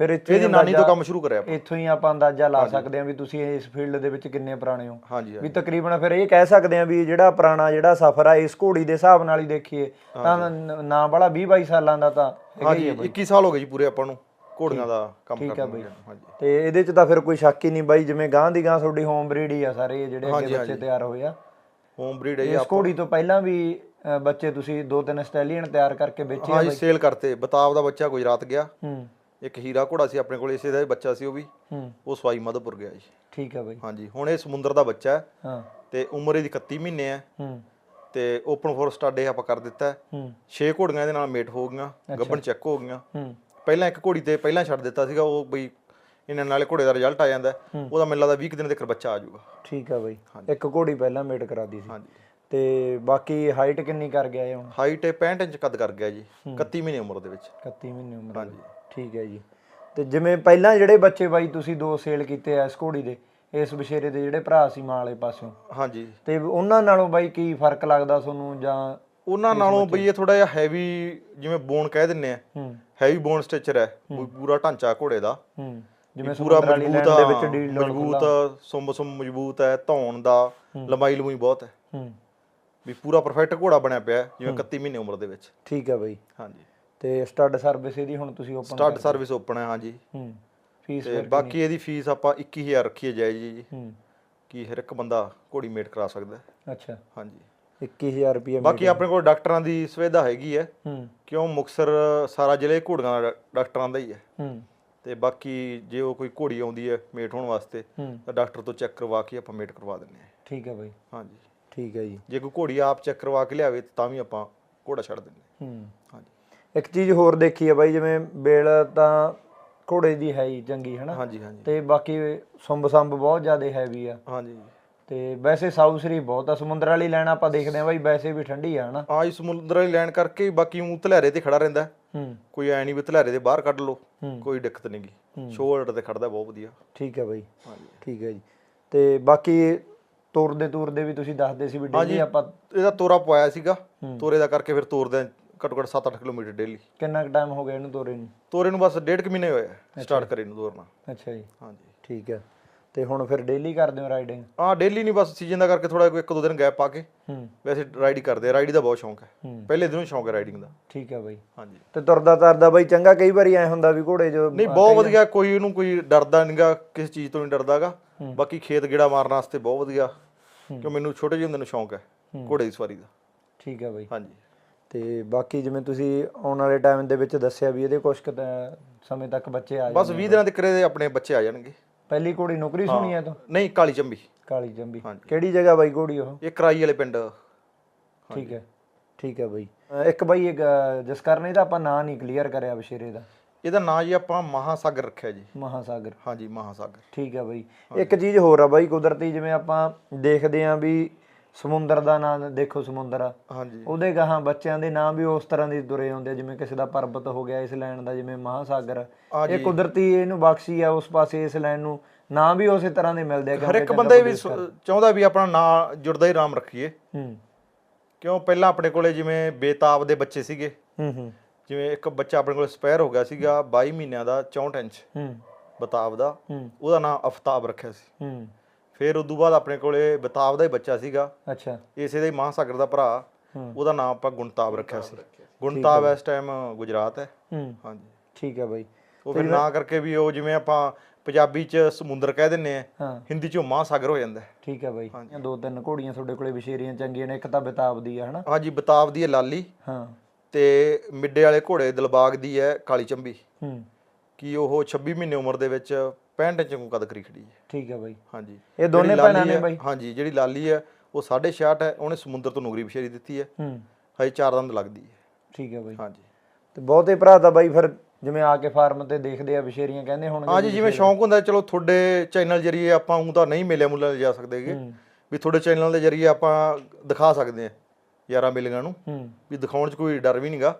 ਫਿਰ ਇੱਥੇ ਇਹਦੀ ਨਾਨੀ ਤੋਂ ਕੰਮ ਸ਼ੁਰੂ ਕਰਿਆ ਇੱਥੋਂ ਹੀ ਆਪਾਂ ਅੰਦਾਜ਼ਾ ਲਾ ਸਕਦੇ ਹਾਂ ਵੀ ਤੁਸੀਂ ਇਸ ਫੀਲਡ ਦੇ ਵਿੱਚ ਕਿੰਨੇ ਪੁਰਾਣੇ ਹੋ। ਵੀ ਤਕਰੀਬਨ ਫਿਰ ਇਹ ਕਹਿ ਸਕਦੇ ਹਾਂ ਵੀ ਜਿਹੜਾ ਪੁਰਾਣਾ ਜਿਹੜਾ ਸਫਰ ਆ ਇਸ ਘੋੜੀ ਦੇ ਹਿਸਾਬ ਨਾਲ ਹੀ ਦੇਖੀਏ ਤਾਂ ਨ- ਬੜਾ 20 22 ਸਾਲਾਂ ਦਾ ਤਾਂ ਹਾਂਜੀ 21 ਸਾਲ ਹੋ ਗਏ ਜੀ ਪੂਰੇ ਆਪਾਂ ਨੂੰ। ਘੋੜੀਆਂ ਦਾ ਕੰਮ ਕਰਦੇ ਨੂੰ ਹਾਂਜੀ। ਤੇ ਇਹਦੇ ਚ ਤਾਂ ਫਿਰ ਕੋਈ ਸ਼ੱਕ ਹੀ ਨਹੀਂ ਬਾਈ ਜਿਵੇਂ ਗਾਂ ਦੀ ਗਾਂ ਤੁਹਾਡੀ ਹੋਮ ਬਰੀਡ ਹੀ ਆ ਸਾਰੇ ਜਿਹੜੇ ਅੱਗੇ ਬੱਚੇ ਤਿਆਰ ਹੋਏ ਆ। ਹੋਮ ਬਰੀਡ ਹੈ ਜੀ ਇਸ ਘੋੜੀ ਤੋਂ ਪਹਿਲਾਂ ਵੀ ਬੱਚੇ ਤੁਸੀਂ ਦੋ ਤਿੰਨ ਸਟੈਲੀਅਨ ਤਿਆਰ ਕਰਕੇ ਵੇਚੇ ਆ ਹਾਂਜੀ ਸੇਲ ਕਰਤੇ। ਬਤਾਬ ਦਾ ਬੱਚਾ ਗੁਜਰਾਤ ਗਿਆ। ਹੂੰ। ਇੱਕ ਹੀਰਾ ਘੋੜਾ ਸੀ ਆਪਣੇ ਕੋਲ ਇਸੇ ਦਾ ਹੀ ਬੱਚਾ ਸੀ ਉਹ ਵੀ। ਹੂੰ। ਉਹ ਸਵਾਈ ਮਧੋਪੁਰ ਗਿਆ ਜੀ। ਠੀਕ ਆ ਬਾਈ। ਹਾਂਜੀ ਹੁਣ ਇਹ ਸਮੁੰਦਰ ਦਾ ਬੱਚਾ ਹੈ। ਹਾਂ। ਤੇ ਉਮਰ ਇਹਦੀ 31 ਮਹੀਨੇ ਹੈ। ਹੂੰ। ਤੇ ਓਪਨ ਫੋਰ ਸਟੱਡ ਇਹ ਆਪਾਂ ਕਰ ਦਿੱਤਾ ਹੈ। ਹੂੰ। ਛੇ ਘੋੜੀਆਂ ਇਹਦੇ ਨਾਲ ਮੇਟ ਹੋ ਗਈਆਂ ਗੱਬਣ ਚੈੱਕ ਹੋ ਗਈਆਂ। ਹੂੰ। ਪਹਿਲਾਂ ਇੱਕ ਘੋੜੀ ਤੇ ਪਹਿਲਾਂ ਛੱਡ ਦਿੱਤਾ ਸੀਗਾ ਉਹ ਬਈ ਇਹਨਾਂ ਨਾਲੇ ਘੋੜੇ ਦਾ ਰਿਜ਼ਲਟ ਆ ਜਾਂਦਾ। ਉਹਦਾ ਮੈਨੂੰ ਲੱਗਦਾ 20 ਕੁ ਦਿਨ ਤੱਕ ਬੱਚਾ ਆ ਜਾਊਗਾ। ਠੀਕ ਆ ਬਾਈ। ਇੱਕ ਘੋੜੀ ਪਹਿਲਾਂ ਮੇਟ ਕਰਾ ਦੀ ਸੀ। ਹਾਂਜੀ। ਤੇ ਬਾਕੀ ਹਾਈਟ ਕਿੰਨੀ ਕਰ ਗਿਆ ਇਹ ਹੁਣ? ਹਾਈਟ ਇਹ 65 ਇੰਚ ਕੱਦ ਕਰ ਗਿਆ ਜੀ। 31 ਮਹੀਨੇ ਉਮਰ ਦੇ ਵਿੱਚ। 31 ਮਹੀਨੇ ਉਮਰ ਹਾਂਜੀ। ਠੀਕ ਹੈ ਜੀ। ਤੇ ਜਿਵੇਂ ਪਹਿਲਾਂ ਜਿਹੜੇ ਬੱਚੇ ਬਾਈ ਤੁਸੀਂ ਦੋ ਸੇਲ ਕੀਤੇ ਆ ਇਸ ਘੋੜੀ ਦੇ ਇਸ ਬਸ਼ੇਰੇ ਦੇ ਜਿਹੜੇ ਭਰਾ ਸੀ ਮਾਂ ਵਾਲੇ ਪਾਸਿਓਂ। ਹਾਂਜੀ। ਤੇ ਉਹਨਾਂ ਨਾਲੋਂ ਬਾਈ ਕੀ ਫ਼ਰਕ ਲੱਗਦਾ ਤੁਹਾਨੂੰ ਜਾਂ ਉਹਨਾਂ ਨਾਲੋਂ ਬਈ ਇਹ ਥੋੜਾ ਜਿਹਾ ਹੈਵੀ ਜਿਵੇਂ ਬੋਨ ਕਹਿ ਦਿੰਨੇ ਆ। ਹੈਵੀ ਬੋਨ ਸਟ੍ਰਕਚਰ ਹੈ ਪੂਰਾ ਢਾਂਚਾ ਘੋੜੇ ਦਾ। ਹੂੰ ਜਿਵੇਂ ਪੂਰਾ ਮਜ਼ਬੂਤ ਦੇ ਵਿੱਚ ਡੀਲ ਮਜ਼ਬੂਤ ਸੁੰਬ ਸੁੰਬ ਮਜ਼ਬੂਤ ਹੈ ਧੌਣ ਦਾ ਲੰਬਾਈ ਲੰਬਾਈ ਬਹੁਤ ਹੈ। ਹੂੰ। ਵੀ ਪੂਰਾ ਪਰਫੈਕਟ ਘੋੜਾ ਬਣਿਆ ਪਿਆ ਜਿਵੇਂ 31 ਮਹੀਨੇ ਉਮਰ ਦੇ ਵਿੱਚ। ਠੀਕ ਹੈ ਬਾਈ। ਹਾਂਜੀ। ਤੇ ਸਟੱਡ ਸਰਵਿਸ ਇਹਦੀ ਹੁਣ ਤੁਸੀਂ ਓਪਨ ਸਟਾਰਟ ਸਰਵਿਸ ਓਪਨ ਹੈ ਹਾਂਜੀ। ਹੂੰ। ਫੀਸ ਤੇ ਬਾਕੀ ਇਹਦੀ ਫੀਸ ਆਪਾਂ 21000 ਰੱਖੀ ਹੈ ਜਾਇਜ਼ ਜੀ। ਹੂੰ। ਕਿ ਹਰ ਇੱਕ ਬੰਦਾ ਘੋੜੀ ਮੇਟ ਕਰਾ ਸਕਦਾ। ਅੱਛਾ। ਹਾਂਜੀ। 21000 ਰੁਪਏ ਬਾਕੀ ਆਪਣੇ ਕੋਲ ਡਾਕਟਰਾਂ ਦੀ ਸੁਵਿਧਾ ਹੈਗੀ ਹੈ। ਹੂੰ। ਕਿਉਂ? ਮੁਕਸਰ ਸਾਰਾ ਜ਼ਿਲ੍ਹੇ ਘੋੜੀਆਂ ਦਾ ਡਾਕਟਰਾਂ ਦਾ ਹੀ ਹੈ। ਹੂੰ। ਤੇ ਬਾਕੀ ਜੇ ਉਹ ਕੋਈ ਘੋੜੀ ਆਉਂਦੀ ਹੈ ਮੇਟ ਹੋਣ ਵਾਸਤੇ ਤਾਂ ਡਾਕਟਰ ਤੋਂ ਚੈੱਕ ਕਰਵਾ ਕੇ ਆਪਾਂ ਮੇਟ ਕਰਵਾ ਦਿੰਦੇ ਹਾਂ। ਠੀਕ ਹੈ ਬਾਈ। ਹਾਂਜੀ। ਠੀਕ ਹੈ ਜੀ। ਜੇ ਕੋਈ ਘੋੜੀ ਆਪ ਚੈੱਕ ਕਰਵਾ ਕੇ ਲਿਆਵੇ ਤਾਂ ਵੀ ਆਪਾਂ ਘੋੜਾ ਛੱਡ ਦਿੰਦੇ ਹਾਂ। ਹੂੰ। ਹਾਂਜੀ। ਇੱਕ ਚੀਜ਼ ਹੋਰ ਦੇਖੀ ਹੈ ਬਾਈ ਜਿਵੇਂ ਬੇਲ ਤਾਂ ਘੋੜੇ ਦੀ ਹੈ ਹੀ ਚੰਗੀ ਹਨਾ? ਹਾਂਜੀ ਹਾਂਜੀ। ਤੇ ਬਾਕੀ ਸੁੰਬ ਸੰਬ ਬਹੁਤ ਜ਼ਿਆਦਾ ਹੈਵੀ ਆ। ਹਾਂਜੀ। ਤੇ ਵੈਸੇ ਸਾਊਸਰੀ ਬਹੁਤ ਆ ਸਮੁੰਦਰ ਵਾਲੀ ਲੈਣ ਆਪਾਂ ਦੇਖਦੇ ਆ ਬਾਈ ਵੈਸੇ ਵੀ ਠੰਡੀ ਆ ਹਨਾ? ਆ ਇਸ ਸਮੁੰਦਰ ਵਾਲੀ ਲੈਣ ਕਰਕੇ ਹੀ ਬਾਕੀ ਉਹ ਧਲੇਰੇ ਤੇ ਖੜਾ ਰਹਿੰਦਾ। ਹੈ। ਹੂੰ ਕੋਈ ਐ ਨਹੀਂ ਵੀ ਧਲੇਰੇ ਦੇ ਬਾਹਰ ਕੱਢ ਹੂੰ। ਕੋਈ ਦਿੱਕਤ ਨਹੀਂਗੀ ਸ਼ੋਲਡਰ ਤੇ ਖੜਦਾ ਬਹੁਤ ਵਧੀਆ। ਠੀਕ ਹੈ ਬਾਈ। ਹਾਂਜੀ। ਠੀਕ ਹੈ ਜੀ। ਤੇ ਬਾਕੀ ਤੁਰਦੇ ਤੁਰਦੇ ਵੀ ਤੁਸੀਂ ਦੱਸਦੇ ਸੀ ਵੀ ਡੇਲੀ ਆਪਾਂ ਇਹਦਾ ਤੋਰਾ ਪਵਾਇਆ ਸੀਗਾ। ਤੋਰੇ ਦਾ ਕਰਕੇ ਫਿਰ ਤੋਰਦੇ ਘੱਟੋ ਘੱਟ 7-8 ਕਿਲੋਮੀਟਰ ਡੇਲੀ ਕਿੰਨਾ ਕੁ ਟਾਈਮ ਹੋ ਗਿਆ ਇਹਨੂੰ ਤੋਰੇ ਨੂੰ? ਤੋਰੇ ਨੂੰ ਬਸ ਡੇਢ ਕੁ ਮਹੀਨੇ ਹੋਏ ਸਟਾਰਟ ਕਰੇ ਨੂੰ ਤੋਰਨਾ। ਅੱਛਾ ਜੀ। ਹਾਂਜੀ। ਠੀਕ ਹੈ ਤੇ ਹੁਣ ਫਿਰ ਡੇਲੀ ਕਰਦੇ ਹੋ ਰਾਈਡਿੰਗ ਆ ਡੇਲੀ ਨਹੀਂ ਬਸ ਸੀਜ਼ਨ ਦਾ ਕਰਕੇ ਥੋੜਾ ਕੋਈ ਇੱਕ ਦੋ ਦਿਨ ਗੈਪ ਪਾ ਕੇ ਹੂੰ। ਵੈਸੇ ਰਾਈਡ ਕਰਦੇ ਆ। ਰਾਈਡ ਦਾ ਬਹੁਤ ਸ਼ੌਂਕ ਹੈ। ਪਹਿਲੇ ਦਿਨੋਂ ਸ਼ੌਂਕ ਹੈ ਰਾਈਡਿੰਗ ਦਾ। ਠੀਕ ਹੈ ਬਾਈ। ਹਾਂਜੀ। ਤੇ ਤੁਰਦਾ ਤਰਦਾ ਬਾਈ ਚੰਗਾ ਕਈ ਵਾਰੀ ਐ ਹੁੰਦਾ ਵੀ ਘੋੜੇ ਜੋ ਨਹੀਂ ਬਹੁਤ ਵਧੀਆ ਕੋਈ ਉਹਨੂੰ ਕੋਈ ਡਰਦਾ ਨਹੀਂਗਾ ਕਿਸੇ ਚੀਜ਼ ਤੋਂ ਨਹੀਂ ਡਰਦਾਗਾ ਬਾਕੀ ਖੇਤ ਗੇੜਾ ਮਾਰਨ ਵਾਸਤੇ ਬਹੁਤ ਵਧੀਆ। ਕਿਉਂ ਮੈਨੂੰ ਛੋਟੇ ਜਿਹੇ ਹੁੰਦੇ ਨੂੰ ਸ਼ੌਂਕ ਹੈ ਘੋੜੇ ਦੀ ਸਵਾਰੀ ਦਾ। ਠੀਕ ਹੈ ਬਾਈ। ਹਾਂਜੀ। ਤੇ ਬਾਕੀ ਜਿਵੇਂ ਤੁਸੀਂ ਆਉਣ ਵਾਲੇ ਟਾਈਮ ਦੇ ਵਿੱਚ ਦੱਸਿਆ ਵੀ ਇਹਦੇ ਕੁਝ ਸਮੇਂ ਤੱਕ ਬੱਚੇ ਆ ਬਸ ਜਾਣਗੇ 20 ਦਿਨਾਂ ਦੇ ਕਰੇ ਆਪਣੇ ਬੱਚੇ ਆ ਜਾਣਗੇ। ਪਹਿਲੀ ਘੋੜੀ ਨੌਕਰੀ ਸੁਣੀ ਹੈ। ਤੂੰ? ਨਹੀਂ ਕਾਲੀ ਚੰਬੀ। ਕਾਲੀ ਜੰਬੀ ਹਾਂਜੀ। ਕਿਹੜੀ ਜਗ੍ਹਾ ਬਾਈ ਘੋੜੀ ਉਹ? ਇਹ ਕਰਾਈ ਵਾਲੇ ਪਿੰਡ। ਠੀਕ ਹੈ ਠੀਕ ਹੈ ਬਾਈ। ਇੱਕ ਬਾਈ ਇੱਕ ਅਹ, ਜਿਸ ਕਾਰਨ ਇਹਦਾ ਆਪਾਂ ਨਾਂ ਨਹੀਂ ਕਲੀਅਰ ਕਰਿਆ ਬਸ਼ੇਰੇ ਦਾ। ਇਹਦਾ ਨਾਂ ਜੀ ਆਪਾਂ ਮਹਾਸਾਗਰ ਰੱਖਿਆ ਜੀ। ਮਹਾਸਾਗਰ। ਹਾਂਜੀ ਮਹਾਸਾਗਰ। ਠੀਕ ਹੈ ਬਾਈ। ਇੱਕ ਚੀਜ਼ ਹੋਰ ਆ ਬਾਈ ਕੁਦਰਤੀ ਜਿਵੇਂ ਆਪਾਂ ਦੇਖਦੇ ਆਂ ਵੀ ਸਮੁੰਦਰ ਦਾ ਨਾਂ ਦੇਖੋ ਸਮੁੰਦਰ ਹਾਂਜੀ। ਉਹਦੇ ਗਾਹਾਂ ਬੱਚਿਆਂ ਦੇ ਨਾਂ ਵੀ ਉਸ ਤਰ੍ਹਾਂ ਦੇ ਆਉਂਦੇ ਆ, ਜਿਵੇਂ ਕਿਸੇ ਦਾ ਪਰਬਤ ਹੋ ਗਿਆ ਇਸ ਲੈਣ ਦਾ ਜਿਵੇਂ ਮਹਾਸਾਗਰ। ਇਹ ਕੁਦਰਤੀ ਇਹਨੂੰ ਬਖਸ਼ੀ ਆ ਉਸ ਪਾਸੇ ਇਸ ਲੈਣ ਨੂੰ ਨਾਂ ਵੀ ਉਸੇ ਤਰ੍ਹਾਂ ਦੇ ਮਿਲਦੇ ਆ ਹਰ ਇੱਕ ਬੰਦਾ ਵੀ ਚਾਹੁੰਦਾ ਵੀ ਆਪਣਾ ਨਾਂ ਜੁੜਦਾ ਹੀ ਰਾਮ ਰੱਖੀਏ। ਹੂੰ। ਕਿਉਂ? ਪਹਿਲਾਂ ਆਪਣੇ ਕੋਲੇ ਜਿਵੇਂ ਬੇਤਾਬ ਦੇ ਬੱਚੇ ਸੀਗੇ। ਹੂੰ ਹੂੰ। ਜਿਵੇਂ ਇੱਕ ਬੱਚਾ ਆਪਣੇ ਕੋਲੇ ਸਪੈਰ ਹੋ ਗਿਆ ਸੀਗਾ 22 ਮਹੀਨਿਆਂ ਦਾ 64 ਇੰਚ। ਹੂੰ। ਬਤਾਬ ਦਾ। ਉਹਦਾ ਨਾਮ ਅਫਤਾਬ ਰੱਖਿਆ ਸੀ। ਹੂੰ। ਫਿਰ ਉਦੋਂ ਬਾਅਦ ਆਪਣੇ ਕੋਲੇ ਬਤਾਵ ਦਾ ਹੀ ਬੱਚਾ ਸੀਗਾ। ਅੱਛਾ। ਇਸੇ ਦਾ ਹੀ ਮਹਾਸਾਗਰ ਦਾ ਭਰਾ। ਉਹਦਾ ਨਾਮ ਆਪਾਂ ਗੁਣਤਾਬ ਰੱਖਿਆ ਸੀ। ਗੁਣਤਾਬ ਇਸ ਟਾਈਮ ਗੁਜਰਾਤ ਹੈ। ਹੂੰ। ਹਾਂਜੀ। ਠੀਕ ਹੈ ਬਾਈ। ਉਹ ਫਿਰ ਨਾ ਕਰਕੇ ਵੀ ਉਹ ਜਿਵੇਂ ਆਪਾਂ ਪੰਜਾਬੀ ਚ ਸਮੁੰਦਰ ਕਹਿ ਦਿੰਨੇ ਆ ਹਾਂ। ਹਿੰਦੀ ਚ ਮਹਾਸਾਗਰ ਹੋ ਜਾਂਦਾ ਹੈ। ਠੀਕ ਹੈ ਬਾਈ। ਦੋ ਤਿੰਨ ਘੋੜੀਆਂ ਤੁਹਾਡੇ ਕੋਲੇ ਵਿਸ਼ੇਰੀਆਂ ਚੰਗੀਆਂ ਨੇ ਇੱਕ ਤਾਂ ਬਿਤਾਬ ਦੀ ਆ ਹਨਾ? ਹਾਂਜੀ ਬਤਾਵ ਦੀ ਹੈ ਲਾਲੀ ਹਾਂ। ਤੇ ਮਿੱਡੇ ਵਾਲੇ ਘੋੜੇ ਦਿਲਬਾਗ ਦੀ ਹੈ ਕਾਲੀ ਚੰਬੀ। ਹੂੰ। ਕਿ ਉਹ 26 ਮਹੀਨੇ ਉਮਰ ਦੇ ਵਿੱਚ 65 ਇੰਚ ਨੂੰ ਕਦ ਕਰੀ ਖੜੀ ਹੈ। ਠੀਕ ਹੈ ਬਾਈ। ਹਾਂਜੀ। ਇਹ ਦੋਨੇ ਭੈਣਾਂ ਨੇ ਬਾਈ? ਹਾਂਜੀ ਜਿਹੜੀ ਲਾਲੀ ਹੈ ਉਹ 66 ਹੈ ਉਹਨੇ ਸਮੁੰਦਰ ਤੋਂ ਨੂਗਰੀ ਬਸ਼ੇਰੀ ਦਿੱਤੀ ਹੈ। ਹੂੰ। ਹਜੇ ਚਾਰ ਦੰਦ ਲੱਗਦੀ ਹੈ। ਠੀਕ ਹੈ ਬਾਈ। ਹਾਂਜੀ। ਤੇ ਬਹੁਤੇ ਭਰਾ ਤਾਂ ਬਾਈ ਫਿਰ ਜਿਵੇਂ ਆ ਕੇ ਫਾਰਮ ਤੇ ਦੇਖਦੇ ਆ ਵਿਸ਼ੇਰੀਆਂ ਕਹਿੰਦੇ ਹੋਣਗੇ ਹਾਂਜੀ ਜਿਵੇਂ ਸ਼ੌਂਕ ਹੁੰਦਾ ਚਲੋ ਤੁਹਾਡੇ ਚੈਨਲ ਜਰੀਏ ਆਪਾਂ ਉਹ ਤਾਂ ਨਹੀਂ ਮਿਲਿਆ ਮੁੱਲਿਆ ਜਾ ਸਕਦੇਗੇ ਵੀ ਤੁਹਾਡੇ ਚੈਨਲ ਦੇ ਜਰੀਏ ਆਪਾਂ ਦਿਖਾ ਸਕਦੇ ਆ ਯਾਰਾਂ ਮਿਲੀਆਂ ਨੂੰ ਵੀ ਦਿਖਾਉਣ 'ਚ ਕੋਈ ਡਰ ਵੀ ਨਹੀਂਗਾ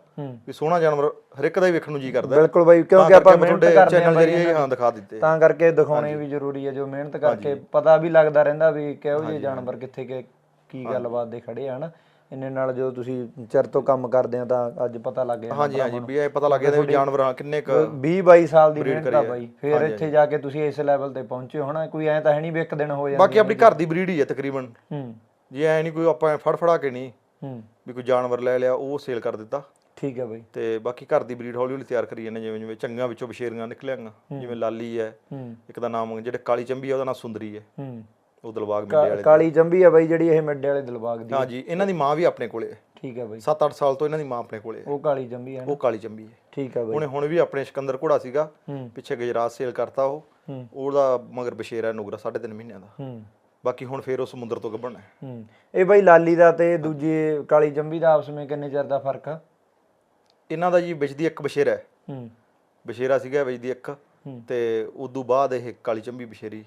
ਵੀ ਸੋਹਣਾ ਜਾਨਵਰ ਹਰ ਇੱਕ ਦਾ ਹੀ ਵੇਖਣ ਨੂੰ ਜੀ ਕਰਦਾ। ਬਿਲਕੁਲ ਬਾਈ ਕਿਉਂਕਿ ਆਪਾਂ ਮਿਹਨਤ ਕਰਦੇ ਆ ਜਰੀਏ ਹਾਂ ਦਿਖਾ ਦਿੱਤੇ। ਤਾਂ ਕਰਕੇ ਦਿਖਾਉਣੇ ਵੀ ਜ਼ਰੂਰੀ ਹੈ ਜੋ ਮਿਹਨਤ ਕਰਕੇ ਪਤਾ ਵੀ ਲੱਗਦਾ ਰਹਿੰਦਾ ਵੀ ਕਿਹੋ ਜਿਹੇ ਜਾਨਵਰ ਕਿੱਥੇ ਕਿ ਕੀ ਗੱਲਬਾਤ ਦੇ ਖੜੇ ਆ ਹਨਾ। ਇੰਨੇ ਨਾਲ ਜਦੋਂ ਤੁਸੀਂ ਚਿਰ ਤੋਂ ਕੰਮ ਕਰਦੇ ਆ ਤਾਂ ਅੱਜ ਪਤਾ ਲੱਗ ਜਾਂਦਾ ਹਾਂਜੀ ਹਾਂਜੀ। ਵੀ ਇਹ ਪਤਾ ਲੱਗ ਜਾਂਦਾ ਵੀ ਜਾਨਵਰ ਕਿੰਨੇ ਕ 20 22 ਸਾਲ ਦੀ ਮਿਹਨਤ ਆ ਬਾਈ। ਫਿਰ ਇੱਥੇ ਜਾ ਕੇ ਤੁਸੀਂ ਇਸ ਲੈਵਲ ਤੇ ਪਹੁੰਚੇ ਹੋਣਾ ਕੋਈ ਐ ਤਾਂ ਹੈ ਨਹੀਂ ਵੀ ਇੱਕ ਦਿਨ ਹੋ ਜਾਂਦਾ ਬਾਕੀ ਆਪਣੀ ਘਰ ਦੀ ਬਰੀਡ ਹੀ ਹੈ ਤਕਰੀਬਨ। ਹੂੰ। ਜੇ ਐ ਨਹੀਂ ਕੋਈ ਆਪਾਂ ਫੜ ਫੜਾ ਕੇ ਨਹੀਂ ਹੂੰ। ਵੀ ਕੋਈ ਜਾਨਵਰ ਲੈ ਲਿਆ ਉਹ ਸੇਲ ਕਰ ਦਿੱਤਾ। ਠੀਕ ਹੈ ਬਾਈ। ਤੇ ਬਾਕੀ ਘਰ ਦੀ ਬਰੀਡ ਹੌਲੀ ਹੌਲੀ ਤਿਆਰ ਕਰੀ ਜਾਂਦੇ ਜਿਵੇਂ ਜਿਵੇਂ ਚੰਗਾਂ ਵਿੱਚੋਂ ਬਸ਼ੇਰੀਆਂ ਨਿਕਲਿਆਂਗਾ ਜਿਵੇਂ ਲਾਲੀ ਹੈ ਹੂੰ। ਇੱਕ ਦਾ ਨਾਮ ਜਿਹੜੇ ਕਾਲੀ ਚੰਬੀ ਹੈ ਉਹਦਾ ਨਾਮ ਸੁੰਦਰੀ ਹੈ। ਹੂੰ। ਉਹ ਦਿਲਬਾਗ ਮਿੱਡੇ ਵਾਲੇ ਕਾਲੀ ਚੰਬੀ ਆ ਬਾਈ ਜਿਹੜੀ ਇਹ ਮਿੱਡੇ ਵਾਲੇ ਦਿਲਬਾਗ ਦੀ ਹਾਂਜੀ ਇਹਨਾਂ ਦੀ ਮਾਂ ਵੀ ਆਪਣੇ ਕੋਲੇ ਹੈ। ਠੀਕ ਹੈ ਬਾਈ। 7-8 ਸਾਲ ਤੋਂ ਇਹਨਾਂ ਦੀ ਮਾਂ ਆਪਣੇ ਕੋਲੇ ਹੈ। ਉਹ ਕਾਲੀ ਚੰਬੀ ਆ ਨਾ। ਉਹ ਕਾਲੀ ਚੰਬੀ ਹੈ। ਠੀਕ ਹੈ ਬਾਈ। ਉਹਨੇ ਹੁਣ ਵੀ ਆਪਣੇ ਸਿਕੰਦਰ ਘੋੜਾ ਸੀਗਾ। ਹੂੰ। ਪਿੱਛੇ ਗੁਜਰਾਤ ਸੇਲ ਕਰਤਾ ਉਹ। ਹੂੰ। ਉਹਦਾ ਮਗਰ ਬਸ਼ੇਰ ਹੈ ਨੁਗਰਾ 3.5 ਮਹੀਨਿਆਂ ਦਾ। ਹੂੰ। ਬਾਕੀ ਹੁਣ ਫੇਰ ਉਹ ਸਮੁੰਦਰ ਤੋਂ ਗੱਭਣ ਹੈ। ਹੂੰ। ਇਹ ਬਾਈ ਲਾਲੀ ਦਾ ਤੇ ਦੂਜੀ ਕਾਲੀ ਚੰਬੀ ਦਾ ਆਪਸ ਵਿੱਚ ਕਿੰਨੇ ਚਿਰ ਦਾ ਫ਼ਰਕ ਆ? ਇਹਨਾਂ ਦਾ ਜੀ ਵਿੱਚ ਦੀ ਇੱਕ ਬਸ਼ੇਰਾ ਹੈ। ਹੂੰ। ਬਸ਼ੇਰਾ ਸੀਗਾ ਵਿੱਚ ਦੀ ਇੱਕ। ਹੂੰ। ਤੇ ਉਦੋਂ ਬਾਅਦ ਇਹ ਕਾਲੀ ਚੰਬੀ ਬਸ਼ੇਰੀ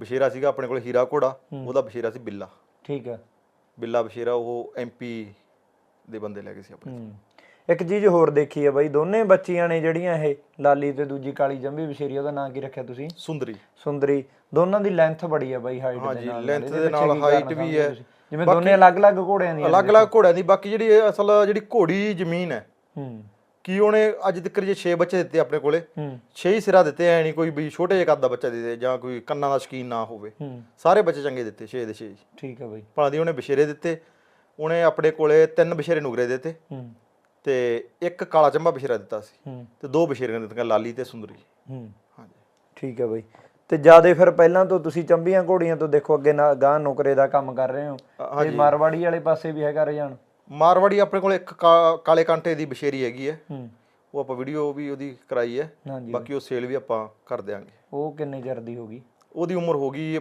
ਬਸ਼ੇਰਾ ਸੀਗਾ ਆਪਣੇ ਕੋਲ ਹੀਰਾ ਘੋੜਾ ਉਹਦਾ ਬਸ਼ੇਰਾ ਸੀ ਬਿੱਲਾ। ਠੀਕ ਆ। ਬਿੱਲਾ ਬਸ਼ੇਰਾ ਉਹ ਐਮਪੀ ਦੇ ਬੰਦੇ ਲੈ ਗਏ ਸੀ ਆਪਣੇ ਹੂੰ। ਇੱਕ ਚੀਜ਼ ਹੋਰ ਦੇਖੀ ਆ ਬਾਈ ਦੋਨੇ ਬੱਚੀਆਂ ਨੇ ਜਿਹੜੀਆਂ ਇਹ ਲਾਲੀ ਤੇ ਦੂਜੀ ਕਾਲੀ ਚੰਬੀ ਵਿਸ਼ੇਰੀ ਉਹਦਾ ਨਾਂ ਕੀ ਰੱਖਿਆ ਤੁਸੀਂ? ਸੁੰਦਰੀ। ਸੁੰਦਰੀ। ਦੋਨਾਂ ਦੀ ਲੈਂਥ ਬੜੀ ਆ ਬਾਈ ਹਾਈਟ ਦੇ ਨਾਲ ਇਹਦੇ ਦੇ ਨਾਲ height ਵੀ ਹੈ। ਜਿਵੇਂ ਦੋਨੇ ਅਲੱਗ-ਅਲੱਗ ਘੋੜਿਆਂ ਦੀਆਂ ਅਲੱਗ-ਅਲੱਗ ਘੋੜਿਆਂ ਦੀ ਬਾਕੀ ਜਿਹੜੀ ਅਸਲ ਜਿਹੜੀ ਘੋੜੀ ਜ਼ਮੀਨ ਹੈ ਹੂੰ। ਕੀ ਉਹਨੇ ਅੱਜ ਤੱਕ ਜੇ 6 ਬੱਚੇ ਦਿੱਤੇ ਆਪਣੇ ਕੋਲੇ? ਹੂੰ। 6 ਹੀ ਸਿਰਾ ਦਿੱਤੇ ਐ ਨਹੀਂ ਕੋਈ ਵੀ ਛੋਟੇ ਜਿਹੇ ਕੱਦ ਦਾ ਬੱਚਾ ਦੇ ਦੇ ਜਾਂ ਕੋਈ ਕੰਨਾਂ ਦਾ ਸ਼ਕੀਨ ਨਾ ਹੋਵੇ। ਹੂੰ। ਸਾਰੇ ਬੱਚੇ ਚੰਗੇ ਦਿੱਤੇ 6 ਦੇ 6 ਠੀਕ ਆ ਬਾਈ। ਭਾਂ ਦੀ ਉਹਨੇ ਬਸ਼ੇਰੇ ਦਿੱਤੇ ਉਹਨੇ ਆਪਣੇ ਕੋਲੇ ਤਿੰਨ ਬਸ਼ੇਰੇ ਨੁਗਰੇ ਦਿੱਤੇ। ਹੂੰ। ਤੇ ਇੱਕ ਕਾਲਾ ਚੰਬਾ ਬਸ਼ੇਰਾ ਦਿੱਤਾ ਸੀ ਤੇ ਦੋ ਬਸ਼ੇਰੀਆਂ ਦਿੱਤੀਆਂ ਲਾਲੀ ਤੇ ਸੁੰਦਰੀ। ਹਾਂਜੀ। ਠੀਕ ਹੈ ਬਾਈ। ਤੇ ਜਿਆਦੇ ਫਿਰ ਪਹਿਲਾਂ ਤੋਂ ਤੁਸੀਂ ਚੰਬੀਆਂ ਘੋੜੀਆਂ ਤੋਂ ਦੇਖੋ ਅੱਗੇ ਨਾ ਗਾਂ ਨੁਕਰੇ ਦਾ ਕੰਮ ਕਰ ਰਹੇ ਹੋ। ਤੇ ਮਾਰਵਾੜੀ ਵਾਲੇ ਪਾਸੇ ਵੀ ਹੈਗਾ ਰਜਾਨ ਮਾਰਵਾੜੀ ਆਪਣੇ ਕੋਲ ਇੱਕ ਕਾਲੇ ਕਾਂਟੇ ਦੀ ਬਸ਼ੇਰੀ ਹੈਗੀ ਹੈ। ਉਹ ਆਪਾਂ ਵੀਡੀਓ ਵੀ ਉਹਦੀ ਕਰਾਈ ਹੈ। ਬਾਕੀ ਉਹ ਸੇਲ ਵੀ ਆਪਾਂ ਕਰ ਦਿਆਂਗੇ। ਉਹ ਕਿੰਨੇ ਚਿਰ ਦੀ ਹੋਗੀ ਉਹਦੀ ਉਮਰ ਹੋ ਗਈ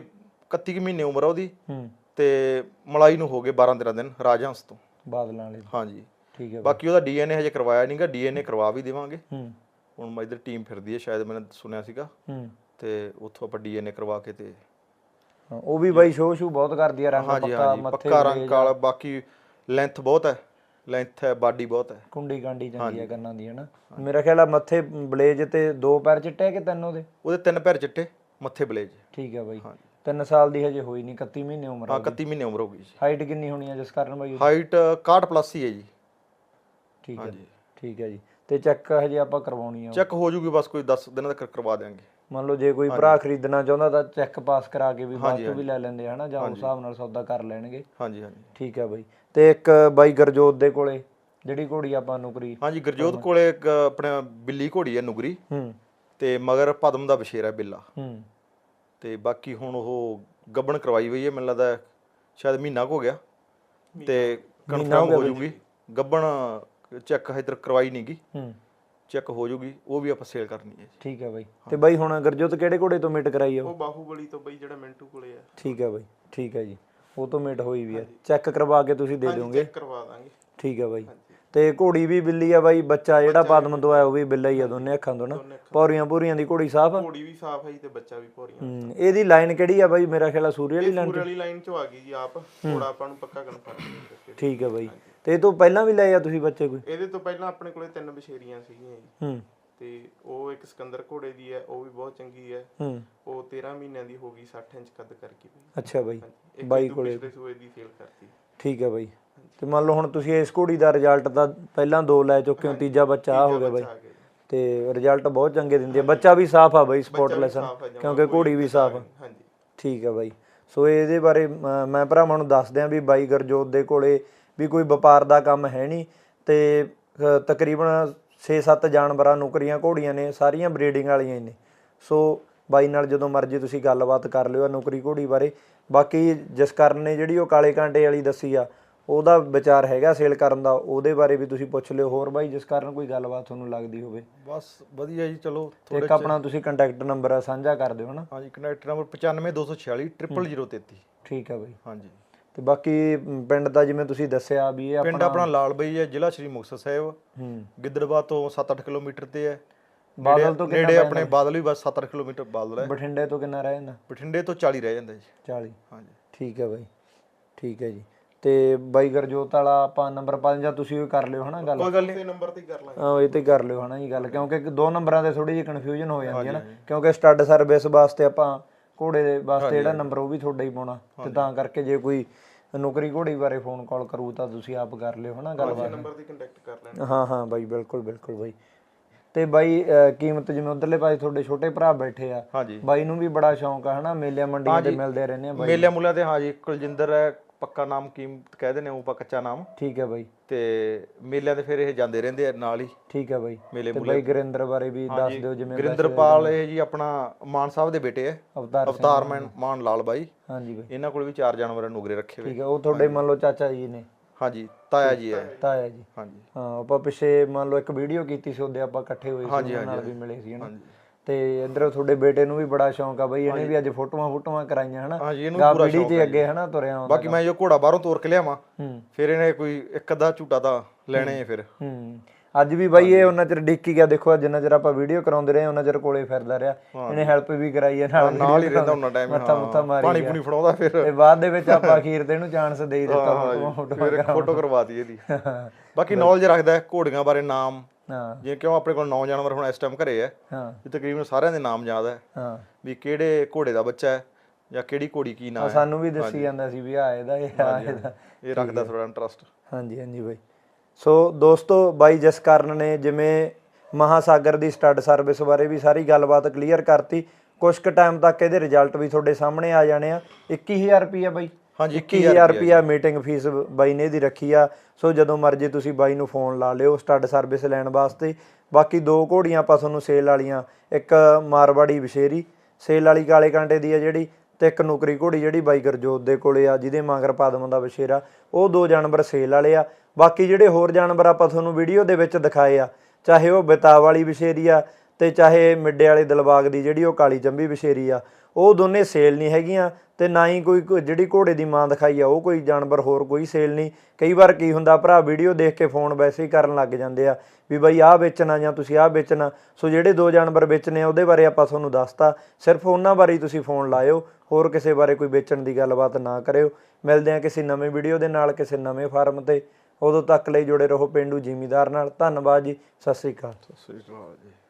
31 ਕੁ ਮਹੀਨੇ ਉਮਰ ਆ ਉਹਦੀ। ਹੂੰ। ਤੇ ਮਲਾਈ ਨੂੰ ਹੋ ਗਏ 12 13 ਦਿਨ ਰਾਜਹੰਸ ਤੋਂ। ਬਾਦਲਾਂ ਵਾਲੇ ਹਾਂਜੀ। ਠੀਕ ਹੈ ਬਾਕੀ ਉਹਦਾ ਡੀਐਨਏ ਹਜੇ ਕਰਵਾਇਆ ਨਹੀਂਗਾ ਡੀਐਨਏ ਕਰਵਾ ਵੀ ਦੇਵਾਂਗੇ। ਹੂੰ। ਹੁਣ ਮੈਂ ਇਧਰ ਟੀਮ ਫਿਰਦੀ ਹੈ ਸ਼ਾਇਦ ਮੈंने ਸੁਣਿਆ ਸੀਗਾ। ਹੂੰ। ਤੇ ਉੱਥੋਂ ਆਪਾਂ ਡੀਐਨਏ ਕਰਵਾ ਕੇ ਤੇ ਉਹ ਵੀ ਬਾਈ ਸ਼ੋਅ ਸ਼ੂ ਬਹੁਤ ਕਰਦੀ ਆ ਰੰਗ ਪੱਕਾ ਮੱਥੇ ਪੱਕਾ ਰੰਗ ਕਾਲਾ ਬਾਕੀ ਲੈਂਥ ਬਹੁਤ ਹੈ ਲੈਂਥ ਹੈ ਬਾਡੀ ਬਹੁਤ ਹੈ। ਕੁੰਡੀ ਕਾਂਡੀ ਚੰਗੀ ਆ ਕੰਨਾਂ ਦੀ ਹਨਾ? ਮੇਰਾ ਖਿਆਲ ਆ ਮੱਥੇ ਬਲੇਜ ਤੇ ਦੋ ਪੈਰ ਚਿੱਟੇ ਕਿ ਤਿੰਨ ਉਹਦੇ? ਉਹਦੇ ਤਿੰਨ ਪੈਰ ਚਿੱਟੇ ਮੱਥੇ ਬਲੇਜ। ਠੀਕ ਹੈ ਬਾਈ। ਹਾਂਜੀ। ਤਿੰਨ ਸਾਲ ਦੀ ਹਜੇ ਹੋਈ ਨਹੀਂ 31 ਮਹੀਨੇ ਉਮਰ ਹਾਂ 31 ਮਹੀਨੇ ਉਮਰ ਹੋ ਗਈ ਜੀ। ਹਾਈਟ ਕਿੰਨੀ ਹੋਣੀ ਆ ਜਿਸ ਕਾਰਨ ਬਾਈ? ਹਾਈਟ 61 ਪਲੱਸ ਹੀ ਹੈ ਜੀ। ਠੀਕ ਹੈ ਹਾਂਜੀ। ਠੀਕ ਹੈ ਜੀ। ਤੇ ਚੈੱਕ ਹਜੇ ਆਪਾਂ ਕਰਵਾਉਣੀ ਆ। ਚੈੱਕ ਹੋ ਜੂਗੀ ਬਸ ਕੋਈ 10 ਦਿਨਾਂ ਤੱਕ ਕਰਵਾ ਦੇਾਂਗੇ ਮੰਨ ਲਓ ਜੇ ਕੋਈ ਭਰਾ ਖਰੀਦਣਾ ਚਾਹੁੰਦਾ ਤਾਂ ਚੈੱਕ ਪਾਸ ਕਰਾ ਕੇ ਵੀ ਬਾਅਦ ਚੋਂ ਵੀ ਲੈ ਲੈਂਦੇ ਹਨਾ? ਜਾਂ ਉਸ ਹਿਸਾਬ ਨਾਲ ਸੌਦਾ ਕਰ ਲੈਣਗੇ। ਹਾਂਜੀ ਹਾਂਜੀ। ਠੀਕ ਹੈ ਬਾਈ। ਤੇ ਇੱਕ ਬਾਈ ਗਰਜੋਤ ਦੇ ਕੋਲੇ ਜਿਹੜੀ ਘੋੜੀ ਆਪਾਂ ਨੁਕਰੀ ਹਾਂਜੀ ਗੁਰਜੋਤ ਕੋਲੇ ਇੱਕ ਆਪਣਾ ਬਿੱਲੀ ਘੋੜੀ ਹੈ ਨੁਗਰੀ ਹੂੰ। ਤੇ ਮਗਰ ਪਦਮ ਦਾ ਬਸ਼ੇਰ ਹੈ ਬਿੱਲਾ। ਹੂੰ। ਤੇ ਬਾਕੀ ਹੁਣ ਉਹ ਗੱਬਣ ਕਰਵਾਈ ਹੋਈ ਹੈ ਮੈਨੂੰ ਲੱਗਦਾ ਸ਼ਾਇਦ ਮਹੀਨਾ ਕੁ ਹੋ ਗਿਆ। ਤੇ ਕਨਫਰਮ ਹੋ ਜੂਗੀ। ਗੱਬਣ ਚੈੱਕ ਇਧਰ ਕਰਵਾਈ ਨਹੀਂਗੀ ਹੂੰ। ਚੈੱਕ ਹੋ ਜੂਗੀ ਉਹ ਵੀ ਆਪਾਂ ਸੇਲ ਕਰਨੀ ਹੈ ਜੀ। ਠੀਕ ਹੈ ਬਾਈ। ਤੇ ਬਾਈ ਹੁਣ ਗਰਜੋਤ ਕਿਹੜੇ ਘੋੜੇ ਤੋਂ ਮਿਟ ਕਰਾਈ ਆ? ਉਹ? ਬਾਹੂਬਲੀ ਤੋਂ ਬਈ ਜਿਹੜਾ ਮਿੰਟੂ ਕੋਲੇ ਆ। ਠੀਕ ਹੈ ਬਾਈ ਠੀਕ ਹੈ ਜੀ। ਉਹ ਤੋਂ ਮਿਟ ਹੋਈ ਵੀ ਹੈ ਚੈੱਕ ਕਰਵਾ ਕੇ ਤੁਸੀਂ ਦੇ ਦਿਓਗੇ। ਚੈੱਕ ਕਰਵਾ ਦਾਂਗੇ। ਠੀਕ ਹੈ ਬਾਈ। ਤੇ ਘੋੜੀ ਵੀ ਬਿੱਲੀ ਆ ਬਾਈ ਬੱਚਾ ਜਿਹੜਾ ਪਦਮ ਤੋਂ ਆਇਆ ਉਹ ਵੀ ਬਿੱਲਾ ਹੀ ਆ ਦੋਨੇ ਅੱਖਾਂ ਤੋਂ ਨਾ। ਪੌਰੀਆਂ ਪੂਰੀਆਂ ਦੀ ਘੋੜੀ ਸਾਫ਼ ਆ? ਘੋੜੀ ਵੀ ਸਾਫ਼ ਹੈ ਜੀ ਤੇ ਬੱਚਾ ਵੀ ਭੋਰੀਆਂ ਹੂੰ ਇਹਦੀ ਲਾਈਨ ਕਿਹੜੀ ਆ ਬਾਈ? ਮੇਰਾ ਖਿਆਲ ਆ ਸੂਰੀ ਵਾਲੀ ਲਾਈਨ ਪੂਰੇ ਵਾਲੀ ਲਾਈਨ ਚੋਂ ਆ ਗਈ ਜੀ ਆਪ। ਘੋੜਾ ਆਪਾਂ ਨੂੰ ਪੱਕਾ ਕਨਫਰਮ ਠੀਕ ਹੈ ਬਾਈ। ਤੇ ਇਹ ਤੋਂ ਪਹਿਲਾਂ ਵੀ ਲਏ ਆ ਤੁਸੀਂ ਬੱਚੇ ਕੋਈ? ਇਹਦੇ ਤੋਂ ਪਹਿਲਾਂ ਆਪਣੇ ਕੋਲੇ ਤਿੰਨ ਬਸ਼ੇਰੀਆਂ ਸੀਗੀਆਂ ਜੀ। ਹੂੰ। ਤੇ ਉਹ ਇੱਕ ਸਿਕੰਦਰ ਘੋੜੇ ਦੀ ਹੈ ਉਹ ਵੀ ਬਹੁਤ ਚੰਗੀ ਹੈ ਹੂੰ। ਉਹ 13 ਮਹੀਨਿਆਂ ਦੀ ਹੋ ਗਈ 60 ਇੰਚ ਕੱਦ ਕਰਕੇ। ਅੱਛਾ ਬਾਈ। ਬਾਈ ਕੋਲੇ। ਪਿਛਲੇ ਸੂਏ ਦੀ ਸੇਲ ਕਰਤੀ। ਠੀਕ ਹੈ ਬਾਈ। ਤੇ ਮੰਨ ਲਓ ਹੁਣ ਤੁਸੀਂ ਇਸ ਘੋੜੀ ਦਾ ਰਿਜ਼ਲਟ ਤਾਂ ਪਹਿਲਾਂ ਦੋ ਲੈ ਚੁੱਕੇ ਹੋ ਤੀਜਾ ਬੱਚਾ ਆ ਹੋ ਗਿਆ ਬਾਈ। ਆ। ਤੇ ਰਿਜ਼ਲਟ ਬਹੁਤ ਚੰਗੇ ਦਿੰਦੀ ਹੈ। ਬੱਚਾ ਵੀ ਸਾਫ਼ ਆ ਬਾਈ ਸਪੌਟਲੈਸ ਆ ਕਿਉਂਕਿ ਘੋੜੀ ਵੀ ਸਾਫ਼ ਆ। ਹਾਂਜੀ। ਠੀਕ ਹੈ ਬਾਈ। ਸੋ ਇਹਦੇ ਬਾਰੇ ਮ- ਭਰਾਵਾਂ ਨੂੰ ਦੱਸ ਦਿਆਂ ਵੀ ਬਾਈ ਗਰਜੋਤ ਦੇ ਕੋਲੇ ਵੀ ਕੋਈ ਵਪਾਰ ਦਾ ਕੰਮ ਹੈ ਨਹੀਂ ਤੇ ਤਕਰੀਬਨ 6-7 ਜਾਨਵਰਾਂ ਨੌਕਰੀਆਂ ਘੋੜੀਆਂ ਨੇ ਸਾਰੀਆਂ ਬਰੀਡਿੰਗ ਵਾਲੀਆਂ ਹੀ ਨੇ। ਸੋ ਬਾਈ ਨਾਲ ਜਦੋਂ ਮਰਜ਼ੀ ਤੁਸੀਂ ਗੱਲਬਾਤ ਕਰ ਲਿਓ ਨੌਕਰੀ ਘੋੜੀ ਬਾਰੇ। ਬਾਕੀ ਜਸਕਰਨ ਨੇ ਜਿਹੜੀ ਉਹ ਕਾਲੇ ਕਾਂਟੇ ਵਾਲੀ ਦੱਸੀ ਆ ਉਹਦਾ ਵਿਚਾਰ ਹੈਗਾ ਸੇਲ ਕਰਨ ਦਾ ਉਹਦੇ ਬਾਰੇ ਵੀ ਤੁਸੀਂ ਪੁੱਛ ਲਿਓ। ਹੋਰ ਬਾਈ ਜਸਕਰਨ ਕੋਈ ਗੱਲਬਾਤ ਤੁਹਾਨੂੰ ਲੱਗਦੀ ਹੋਵੇ। ਬਸ ਵਧੀਆ ਜੀ ਚਲੋ ਥੋੜੇ ਇੱਕ ਆਪਣਾ ਤੁਸੀਂ ਕੰਟੈਕਟ ਨੰਬਰ ਸਾਂਝਾ ਕਰ ਦਿਓ ਹਨਾ। ਹਾਂਜੀ ਕਨੈਕਟ ਨੰਬਰ 95246 0033 ਠੀਕ ਆ ਬਾਈ। ਹਾਂਜੀ। ਤੇ ਬਾਕੀ ਪਿੰਡ ਦਾ ਜਿਵੇਂ ਤੁਸੀਂ ਦੱਸਿਆ ਵੀ ਇਹ ਪਿੰਡ ਆਪਣਾ ਲਾਲ ਬਈ ਹੈ ਜ਼ਿਲ੍ਹਾ ਸ਼੍ਰੀ ਮੁਕਤਸਰ ਸਾਹਿਬ। ਹੂੰ। ਗਿੱਦੜਬਾਹ ਤੋਂ 7-8 ਕਿਲੋਮੀਟਰ ਤੇ ਹੈ। ਬਾਦਲ ਤੋਂ ਨੇੜੇ ਆਪਣੇ ਬਾਦਲ ਵੀ ਬਸ 7-8 ਕਿਲੋਮੀਟਰ ਬਾਦਲ ਹੈ। ਬਠਿੰਡੇ ਤੋਂ ਕਿੰਨਾ ਰਹਿ ਜਾਂਦਾ? ਬਠਿੰਡੇ ਤੋਂ 40 ਰਹਿ ਜਾਂਦਾ ਜੀ। 40 ਹਾਂਜੀ। ਠੀਕ ਹੈ ਬਾਈ। ਠੀਕ ਹੈ ਜੀ। ਤੇ ਬਾਈ ਗਰਜੋਤ ਵਾਲਾ ਆਪਾਂ ਨੰਬਰ ਪਾ ਜਾਂ ਤੁਸੀਂ ਉਹ ਕਰ ਲਿਓ ਹਨਾ ਗੱਲ। ਕੋਈ ਗੱਲ ਨਹੀਂ ਨੰਬਰ ਤੇ ਕਰ ਲਾਂਗੇ। ਹਾਂ ਇਹ ਤੇ ਕਰ ਲਿਓ ਹਨਾ ਜੀ ਗੱਲ ਕਿਉਂਕਿ ਦੋ ਨੰਬਰਾਂ ਤੇ ਥੋੜੀ ਜਿਹੀ ਕਨਫਿਊਜ਼ਨ ਹੋ ਜਾਂਦੀ ਹੈ ਨਾ ਕਿਉਂਕਿ ਸਟੱਡ ਸਰਵਿਸ ਵਾਸਤੇ ਆਪਾਂ ਘੋੜੇ ਦੇ ਵਾਸਤੇ ਜਿਹੜਾ ਨੰਬਰ ਉਹ ਵੀ ਤੁਹਾਡਾ ਹੀ ਪਾਉਣਾ ਤੇ ਤਾਂ ਕਰਕੇ ਜੇ ਕੋਈ ਨੌਕਰੀ ਘੋੜੀ ਬਾਰੇ ਫੋਨ ਕਾਲ ਕਰੂ ਤਾਂ ਤੁਸੀਂ ਆਪ ਕਰ ਲਿਓ ਹਨਾ ਗੱਲਬਾਤ। ਨੰਬਰ ਤੇ ਕੰਟੈਕਟ ਕਰ ਲੈਣਾ ਹਾਂ। ਹਾਂ ਬਾਈ ਬਿਲਕੁਲ ਬਿਲਕੁਲ ਬਾਈ। ਤੇ ਬਾਈ ਕੀਮਤ ਜਿਵੇਂ ਉਧਰਲੇ ਪਾਸੇ ਤੁਹਾਡੇ ਛੋਟੇ ਭਰਾ ਬੈਠੇ ਆ ਬਾਈ ਨੂੰ ਵੀ ਬੜਾ ਸ਼ੌਂਕ ਆ ਹਨਾ ਮੇਲਿਆਂ ਮੰਡੀਆਂ ਤੇ ਮਿਲਦੇ ਰਹਿੰਦੇ ਆ ਬਾਈ। ਮੇਲਿਆਂ ਮੁੱਲਿਆਂ ਤੇ ਹਾਂਜੀ ਕੁਲਜਿੰਦਰ ਹੈ ਪੱਕਾ ਨਾਮ ਕੀਮਤ ਕਹਿ ਦਿੰਦੇ ਉਹ ਕੱਚਾ ਨਾਮ। ਠੀਕ ਹੈ ਬਾਈ। ਤੇ ਮੇਲਿਆਂ ਤੇ ਫਿਰ ਇਹ ਜਾਂਦੇ ਰਹਿੰਦੇ ਆ ਨਾਲ ਹੀ। ਠੀਕ ਹੈ ਬਾਈ। ਮੇਲੇ ਤੇ ਬਾਈ ਗੁਰਿੰਦਰ ਬਾਰੇ ਵੀ ਦੱਸ ਦਿਓ ਜਿਵੇਂ ਗੁਰਿੰਦਰਪਾਲ ਇਹ ਜੀ ਆਪਣਾ ਮਾਨ ਸਾਹਿਬ ਦੇ ਬੇਟੇ ਹੈ ਅਵਤਾਰ ਅਵਤਾਰ ਮਾਨ ਲਾਲ ਬਾਈ। ਹਾਂਜੀ ਬਾਈ। ਇਹਨਾਂ ਕੋਲ ਵੀ ਚਾਰ ਜਾਨਵਰਾਂ ਨੁਗਰੇ ਰੱਖੇ ਹੋਏ। ਠੀਕ ਹੈ ਉਹ ਤੁਹਾਡੇ ਮੰਨ ਲਓ ਚਾਚਾ ਜੀ ਨੇ। ਹਾਂਜੀ ਤਾਇਆ ਜੀ ਹੈ ਤਾਇਆ ਜੀ। ਹਾਂਜੀ। ਹਾਂ ਆਪਾਂ ਪਿੱਛੇ ਮੰਨ ਲਓ ਇੱਕ ਵੀਡੀਓ ਕੀਤੀ ਸੀ ਉਹਦੇ ਆਪਾਂ ਇਕੱਠੇ ਹੋਏ ਸੀ ਨਾਲ ਵੀ ਮਿਲੇ ਸੀ ਹਨਾ ਤੇ ਇੱਧਰ ਤੁਹਾਡੇ ਬੇਟੇ ਨੂੰ ਵੀ ਬੜਾ ਸ਼ੌਂਕ ਆ ਬਈ ਇਹਨੇ ਵੀ ਅੱਜ ਫੋਟੋਆਂ ਫੋਟੋਆਂ ਕਰਾਈਆਂ ਹਨਾ? ਹਾਂਜੀ ਇਹਨੂੰ ਗਾ ਪੀੜੀ ਤੇ ਅੱਗੇ ਹਨਾ ਤੁਰਿਆ ਆਉਂਦਾ ਬਾਕੀ ਮੈਂ ਜੋ ਘੋੜਾ ਬਾਹਰੋਂ ਤੋਰ ਕੇ ਲਿਆਵਾਂ ਫਿਰ ਇਹਨੇ ਕੋਈ ਇੱਕ ਅੱਧਾ ਝੂਟਾ ਤਾਂ ਲੈਣੇ ਆ ਫਿਰ। ਹੂੰ। ਅੱਜ ਵੀ ਬਾਈ ਇਹ ਉਹਨਾਂ ਚਿਰ ਡਿੱਕੀ ਗਿਆ ਦੇਖੋ ਜਿੰਨਾ ਚਿਰ ਆਪਾਂ ਵੀਡੀਓ ਕਰਾਉਂਦੇ ਰਹੇ ਉਹਨਾਂ ਚਿਰ ਕੋਲੇ ਫਿਰਦਾ ਰਿਹਾ। ਇਹਨੇ ਹੈਲਪ ਵੀ ਕਰਾਈ ਹੈ ਨਾਲ ਨਾਲ ਹੀ ਰਹਿੰਦਾ ਉਹਨਾਂ ਟਾਈਮ ਮੱਥਾ ਮੁੱਥਾ ਮਾਰੀ ਪਾਣੀ। ਪੂਣੀ ਫੜਾਉਂਦਾ ਫਿਰ। ਤੇ ਬਾਅਦ ਦੇ ਵਿੱਚ ਆਪਾਂ ਅਖੀਰ ਤੇ ਇਹਨੂੰ ਚਾਂਸ ਦੇ ਦਿੱਤਾ ਇੱਕ ਫੋਟੋ ਕਰਵਾਤੀ ਇਹਦੀ। ਬਾਕੀ ਨੌਲੇਜ ਰੱਖਦਾ ਹੈ ਘੋੜੀਆਂ ਬਾਰੇ ਨਾਮ ਹਾਂ। ਜੇ ਕਿਉਂ ਆਪਣੇ ਕੋਲ ਨੌ ਜਾਨਵਰ ਹੁਣ ਇਸ ਟਾਈਮ ਘਰੇ ਹੈ ਹਾਂ। ਤੇ ਤਕਰੀਬਨ ਸਾਰਿਆਂ ਦੇ ਨਾਮ ਯਾਦ ਹੈ ਹਾਂ। ਵੀ ਕਿਹੜੇ ਘੋੜੇ ਦਾ ਬੱਚਾ ਹੈ ਜਾਂ ਕਿਹੜੀ ਘੋੜੀ ਕੀ ਨਾਮ ਹੈ। ਸਾਨੂੰ ਵੀ ਦੱਸੀ ਜਾਂਦਾ ਸੀ ਵੀ ਆ ਇਹਦਾ ਇਹ ਆ ਇਹਦਾ। ਇਹ ਰੱਖਦਾ ਥੋੜਾ ਇੰਟਰਸਟ ਹਾਂਜੀ ਹਾਂਜੀ ਬਾਈ। ਸੋ ਦੋਸਤੋ ਬਾਈ ਜਸਕਰਨ ਨੇ ਜਿਵੇਂ ਮਹਾਸਾਗਰ ਦੀ ਸਟੱਡ ਸਰਵਿਸ ਬਾਰੇ ਵੀ ਸਾਰੀ ਗੱਲਬਾਤ ਕਲੀਅਰ ਕਰਤੀ। ਕੁਝ ਕੁ ਟਾਈਮ ਤੱਕ ਇਹਦੇ ਰਿਜ਼ਲਟ ਵੀ ਤੁਹਾਡੇ ਸਾਹਮਣੇ ਆ ਜਾਣੇ ਆ। 21000 ਰੁਪਿਆ ਬਾਈ। ਹਾਂਜੀ 21000 ਰੁਪਿਆ ਮੀਟਿੰਗ ਫੀਸ ਬਾਈ ਨੇ ਇਹਦੀ ਰੱਖੀ ਆ। ਸੋ ਜਦੋਂ ਮਰਜ਼ੀ ਤੁਸੀਂ ਬਾਈ ਨੂੰ ਫੋਨ ਲਾ ਲਿਓ ਸਟੱਡ ਸਰਵਿਸ ਲੈਣ ਵਾਸਤੇ। ਬਾਕੀ ਦੋ ਘੋੜੀਆਂ ਆਪਾਂ ਤੁਹਾਨੂੰ ਸੇਲ ਵਾਲੀਆਂ ਇੱਕ ਮਾਰਵਾੜੀ ਵਿਸ਼ੇਰੀ ਸੇਲ ਵਾਲੀ ਕਾਲੇ ਕਾਂਟੇ ਦੀ ਆ ਜਿਹੜੀ ਤੇ ਇੱਕ ਨੌਕਰੀ ਘੋੜੀ ਜਿਹੜੀ ਬਾਈ ਗਰਜੋਤ ਦੇ ਕੋਲੇ ਆ ਜਿਹਦੇ ਮਗਰ ਪਦਮ ਦਾ ਵਿਸ਼ੇਰਾ। ਉਹ ਦੋ ਜਾਨਵਰ ਸੇਲ ਵਾਲੇ ਆ। ਬਾਕੀ ਜਿਹੜੇ ਹੋਰ ਜਾਨਵਰ ਆਪਾਂ ਤੁਹਾਨੂੰ ਵੀਡੀਓ ਦੇ ਵਿੱਚ ਦਿਖਾਏ ਆ ਚਾਹੇ ਉਹ ਬਿਤਾ ਵਾਲੀ ਵਿਸ਼ੇਰੀ ਆ ਤੇ ਚਾਹੇ ਮਿੱਡੇ ਵਾਲੇ ਦਿਲਬਾਗ ਦੀ ਜਿਹੜੀ ਉਹ ਕਾਲੀ ਚੰਬੀ ਵਿਸ਼ੇਰੀ ਆ ਉਹ ਦੋਨੇ ਸੇਲ ਨਹੀਂ ਹੈਗੀਆਂ। ਤੇ ਨਾ ਹੀ ਕੋਈ ਕੋਈ ਜਿਹੜੀ ਘੋੜੇ ਦੀ ਮਾਂ ਦਿਖਾਈ ਆ, ਉਹ ਕੋਈ ਜਾਨਵਰ, ਹੋਰ ਕੋਈ ਸੇਲ ਨਹੀਂ। ਕਈ ਵਾਰ ਕੀ ਹੁੰਦਾ ਭਰਾ, ਵੀਡੀਓ ਦੇਖ ਕੇ ਫੋਨ ਵੈਸੇ ਹੀ ਕਰਨ ਲੱਗ ਜਾਂਦੇ ਆ ਵੀ ਬਈ ਆਹ ਵੇਚਣਾ ਜਾਂ ਤੁਸੀਂ ਆਹ ਵੇਚਣਾ। ਸੋ ਜਿਹੜੇ ਦੋ ਜਾਨਵਰ ਵੇਚਣੇ ਆ, ਉਹਦੇ ਬਾਰੇ ਆਪਾਂ ਤੁਹਾਨੂੰ ਦੱਸਤਾ। ਸਿਰਫ ਉਹਨਾਂ ਬਾਰੇ ਤੁਸੀਂ ਫੋਨ ਲਾਇਓ, ਹੋਰ ਕਿਸੇ ਬਾਰੇ ਕੋਈ ਵੇਚਣ ਦੀ ਗੱਲਬਾਤ ਨਾ ਕਰਿਓ। ਮਿਲਦੇ ਆ ਕਿਸੇ ਨਵੇਂ ਵੀਡੀਓ ਦੇ ਨਾਲ, ਕਿਸੇ ਨਵੇਂ ਫਾਰਮ ਤੇ। ਉਦੋਂ ਤੱਕ ਲਈ ਜੁੜੇ ਰਹੋ ਪਿੰਡੂ ਜ਼ਿਮੀਦਾਰ ਨਾਲ। ਧੰਨਵਾਦ ਜੀ, ਸਤਿ ਸ੍ਰੀ ਅਕਾਲ। ਸਤਿ ਸ੍ਰੀ ਅਕਾਲ ਜੀ।